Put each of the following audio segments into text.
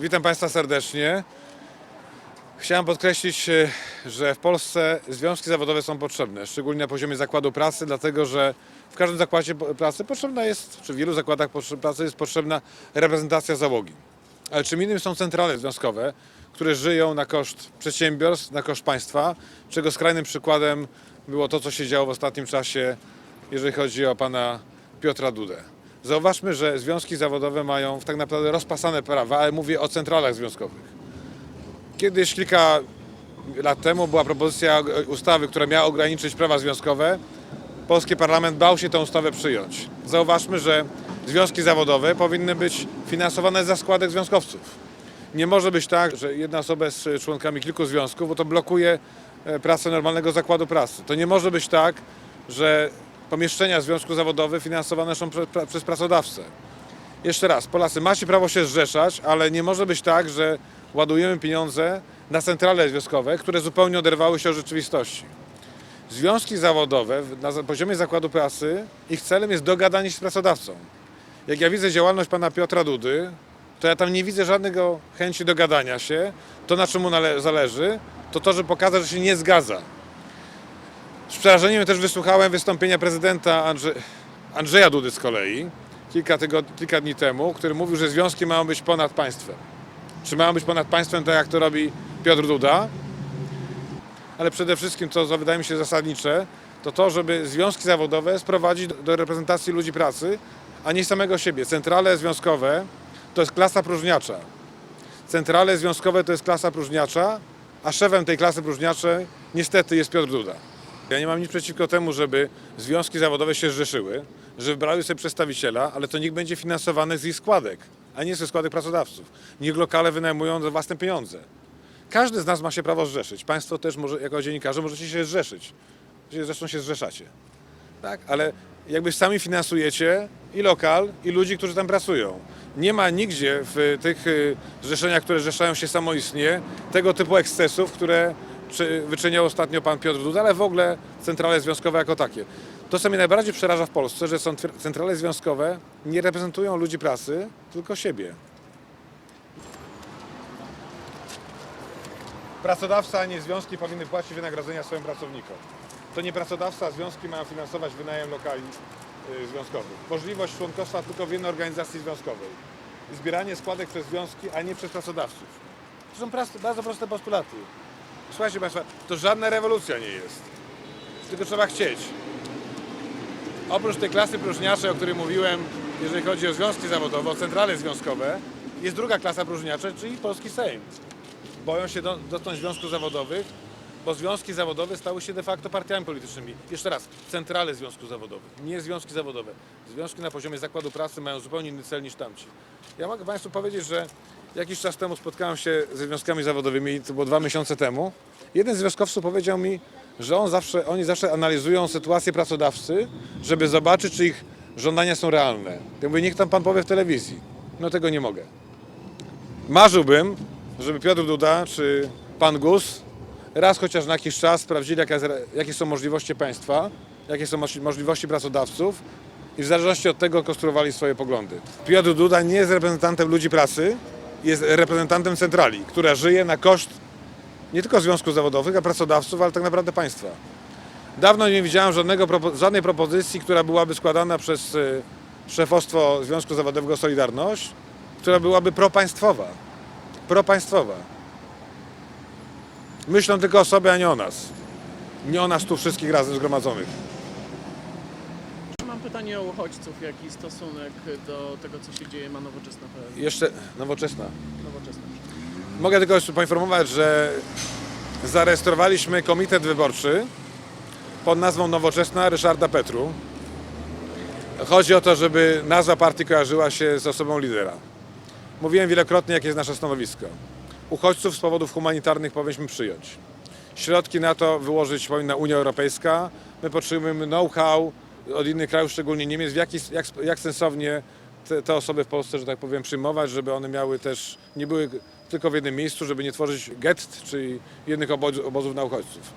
Witam Państwa serdecznie. Chciałem podkreślić, e, że w Polsce związki zawodowe są potrzebne, szczególnie na poziomie zakładu pracy, dlatego że w każdym zakładzie pracy potrzebna jest, czy w wielu zakładach pracy jest potrzebna reprezentacja załogi. Ale czym innym są centrale związkowe, które żyją na koszt przedsiębiorstw, na koszt państwa, czego skrajnym przykładem było to, co się działo w ostatnim czasie, jeżeli chodzi o pana Piotra Dudę. Zauważmy, że związki zawodowe mają tak naprawdę rozpasane prawa, ale mówię o centralach związkowych. Kiedyś, kilka lat temu, była propozycja ustawy, która miała ograniczyć prawa związkowe. Polski parlament bał się tę ustawę przyjąć. Zauważmy, że związki zawodowe powinny być finansowane za składek związkowców. Nie może być tak, że jedna osoba jest członkami kilku związków, bo to blokuje e, pracę normalnego zakładu pracy. To nie może być tak, że pomieszczenia związku zawodowych finansowane są prze, pra, przez pracodawcę. Jeszcze raz, Polacy, macie prawo się zrzeszać, ale nie może być tak, że ładujemy pieniądze na centrale związkowe, które zupełnie oderwały się od rzeczywistości. Związki zawodowe na poziomie zakładu pracy, ich celem jest dogadanie się z pracodawcą. Jak ja widzę działalność pana Piotra Dudy, to ja tam nie widzę żadnego chęci dogadania się. To, na czym mu zależy, to to, że pokaże, że się nie zgadza. Z przerażeniem też wysłuchałem wystąpienia prezydenta Andrze Andrzeja Dudy z kolei, kilka, kilka dni temu, który mówił, że związki mają być ponad państwem. Czy mają być ponad państwem, tak jak to robi Piotr Duda? Ale przede wszystkim, co wydaje mi się zasadnicze, to to, żeby związki zawodowe sprowadzić do, do reprezentacji ludzi pracy, a nie samego siebie. Centrale związkowe to jest klasa próżniacza. Centrale związkowe to jest klasa próżniacza, a szefem tej klasy próżniaczej niestety jest Piotr Duda. Ja nie mam nic przeciwko temu, żeby związki zawodowe się zrzeszyły, żeby wybrały sobie przedstawiciela, ale to niech będzie finansowane z ich składek, a nie ze składek pracodawców. Niech lokale wynajmują za własne pieniądze. Każdy z nas ma się prawo zrzeszyć. Państwo też, może, jako dziennikarze, możecie się zrzeszyć. Zresztą się zrzeszacie. Tak? Ale jakby sami finansujecie i lokal, i ludzi, którzy tam pracują. Nie ma nigdzie w tych y, zrzeszeniach, które zrzeszają się samoistnie, tego typu ekscesów, które czy, wyczyniał ostatnio pan Piotr Duda, ale w ogóle centrale związkowe jako takie. To, co mnie najbardziej przeraża w Polsce, że są centrale związkowe nie reprezentują ludzi pracy, tylko siebie. Pracodawca, a nie związki powinny płacić wynagrodzenia swoim pracownikom. To nie pracodawca, a związki mają finansować wynajem lokali y, związkowych. Możliwość członkostwa tylko w jednej organizacji związkowej. Zbieranie składek przez związki, a nie przez pracodawców. To są bardzo proste postulaty. Słuchajcie Państwa, to żadna rewolucja nie jest. Tylko trzeba chcieć. Oprócz tej klasy próżniaczej, o której mówiłem, jeżeli chodzi o związki zawodowe, o centrale związkowe, jest druga klasa próżniacza, czyli Polski Sejm boją się do- dotknąć związków zawodowych, bo związki zawodowe stały się de facto partiami politycznymi. Jeszcze raz, centrale związków zawodowych, nie związki zawodowe. Związki na poziomie zakładu pracy mają zupełnie inny cel niż tamci. Ja mogę Państwu powiedzieć, że jakiś czas temu spotkałem się ze związkami zawodowymi, to było dwa miesiące temu. Jeden z związkowców powiedział mi, że on zawsze, oni zawsze analizują sytuację pracodawcy, żeby zobaczyć, czy ich żądania są realne. Ja mówię, niech tam Pan powie w telewizji. No tego nie mogę. Marzyłbym, żeby Piotr Duda czy pan Gus raz chociaż na jakiś czas sprawdzili, jakie są możliwości państwa, jakie są moż- możliwości pracodawców i w zależności od tego konstruowali swoje poglądy. Piotr Duda nie jest reprezentantem ludzi pracy, jest reprezentantem centrali, która żyje na koszt nie tylko związków zawodowych, a pracodawców, ale tak naprawdę państwa. Dawno nie widziałem żadnego, żadnej propozycji, która byłaby składana przez y, szefostwo Związku Zawodowego Solidarność, która byłaby propaństwowa propaństwowa. Myślą tylko o sobie, a nie o nas. Nie o nas tu wszystkich razem zgromadzonych. Mam pytanie o uchodźców. Jaki stosunek do tego, co się dzieje, ma nowoczesna PL? Jeszcze nowoczesna. Nowoczesna. Mogę tylko jeszcze poinformować, że zarejestrowaliśmy komitet wyborczy pod nazwą Nowoczesna Ryszarda Petru. Chodzi o to, żeby nazwa partii kojarzyła się z osobą lidera. Mówiłem wielokrotnie, jakie jest nasze stanowisko. Uchodźców z powodów humanitarnych powinniśmy przyjąć. Środki na to wyłożyć powinna Unia Europejska. My potrzebujemy know-how od innych krajów, szczególnie Niemiec, w jaki, jak, jak sensownie te, te osoby w Polsce, że tak powiem, przyjmować, żeby one miały też, nie były tylko w jednym miejscu, żeby nie tworzyć gett, czyli jednych obozów, obozów na uchodźców.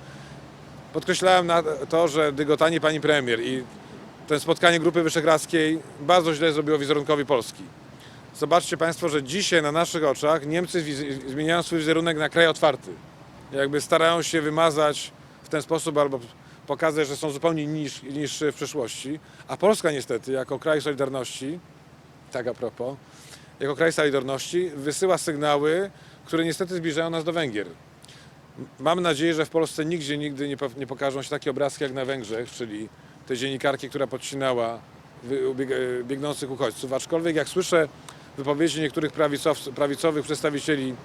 Podkreślałem na to, że dygotanie pani premier i to spotkanie Grupy Wyszehradzkiej bardzo źle zrobiło wizerunkowi Polski. Zobaczcie Państwo, że dzisiaj na naszych oczach Niemcy zmieniają swój wizerunek na kraj otwarty. Jakby starają się wymazać w ten sposób albo pokazać, że są zupełnie niż, niż w przeszłości. A Polska niestety, jako kraj Solidarności, tak a propos, jako kraj Solidarności wysyła sygnały, które niestety zbliżają nas do Węgier. Mam nadzieję, że w Polsce nigdzie nigdy nie, po- nie pokażą się takie obrazki jak na Węgrzech, czyli tej dziennikarki, która podcinała e, biegnących uchodźców. Aczkolwiek jak słyszę wypowiedzi niektórych prawicow- prawicowych przedstawicieli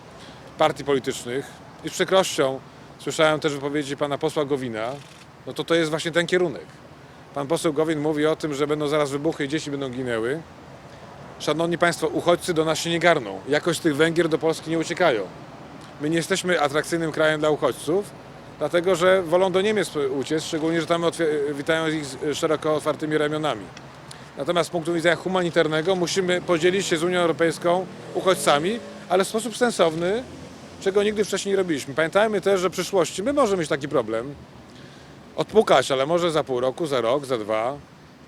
partii politycznych i z przykrością słyszałem też wypowiedzi pana posła Gowina, no to to jest właśnie ten kierunek. Pan poseł Gowin mówi o tym, że będą zaraz wybuchy i dzieci będą ginęły. Szanowni Państwo, uchodźcy do nas się nie garną. Jakoś z tych Węgier do Polski nie uciekają. My nie jesteśmy atrakcyjnym krajem dla uchodźców, dlatego że wolą do Niemiec uciec, szczególnie, że tam witają ich z szeroko otwartymi ramionami. Natomiast z punktu widzenia humanitarnego musimy podzielić się z Unią Europejską uchodźcami, ale w sposób sensowny, czego nigdy wcześniej nie robiliśmy. Pamiętajmy też, że w przyszłości my możemy mieć taki problem, odpukać, ale może za pół roku, za rok, za dwa,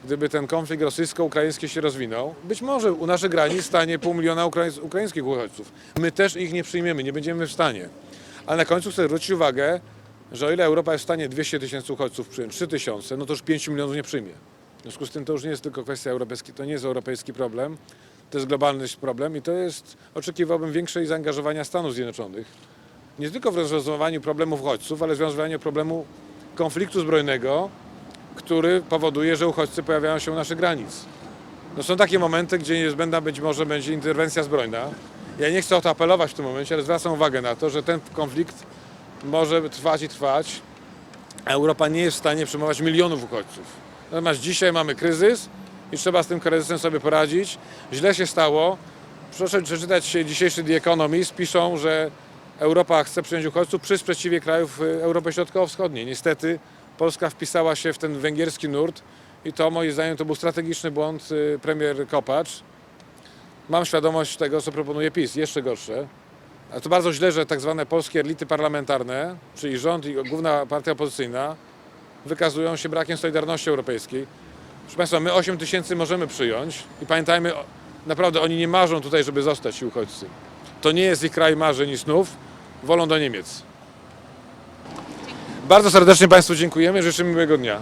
gdyby ten konflikt rosyjsko-ukraiński się rozwinął, być może u naszych granic stanie pół miliona ukraińs- ukraińskich uchodźców. My też ich nie przyjmiemy, nie będziemy w stanie. Ale na końcu chcę zwrócić uwagę, że o ile Europa jest w stanie 200 tysięcy uchodźców przyjąć, 3 tysiące, no to już 5 milionów nie przyjmie. W związku z tym to już nie jest tylko kwestia europejska, to nie jest europejski problem, to jest globalny problem i to jest, oczekiwałbym większej zaangażowania Stanów Zjednoczonych. Nie tylko w rozwiązywaniu problemu uchodźców, ale w rozwiązywaniu problemu konfliktu zbrojnego, który powoduje, że uchodźcy pojawiają się u naszych granic. No są takie momenty, gdzie niezbędna być może będzie interwencja zbrojna. Ja nie chcę o to apelować w tym momencie, ale zwracam uwagę na to, że ten konflikt może trwać i trwać, Europa nie jest w stanie przyjmować milionów uchodźców. Natomiast dzisiaj mamy kryzys i trzeba z tym kryzysem sobie poradzić. Źle się stało. Proszę przeczytać dzisiejszy The Economist. Piszą, że Europa chce przyjąć uchodźców przy sprzeciwie krajów y, Europy Środkowo-Wschodniej. Niestety Polska wpisała się w ten węgierski nurt i to moim zdaniem to był strategiczny błąd y, premier Kopacz. Mam świadomość tego, co proponuje PiS, jeszcze gorsze. To bardzo źle, że tak zwane polskie elity parlamentarne, czyli rząd i główna partia opozycyjna, wykazują się brakiem solidarności europejskiej. Proszę Państwa, my 8 tysięcy możemy przyjąć i pamiętajmy, naprawdę oni nie marzą tutaj, żeby zostać ci uchodźcy. To nie jest ich kraj marzeń i snów, wolą do Niemiec. Bardzo serdecznie Państwu dziękujemy, życzymy miłego dnia.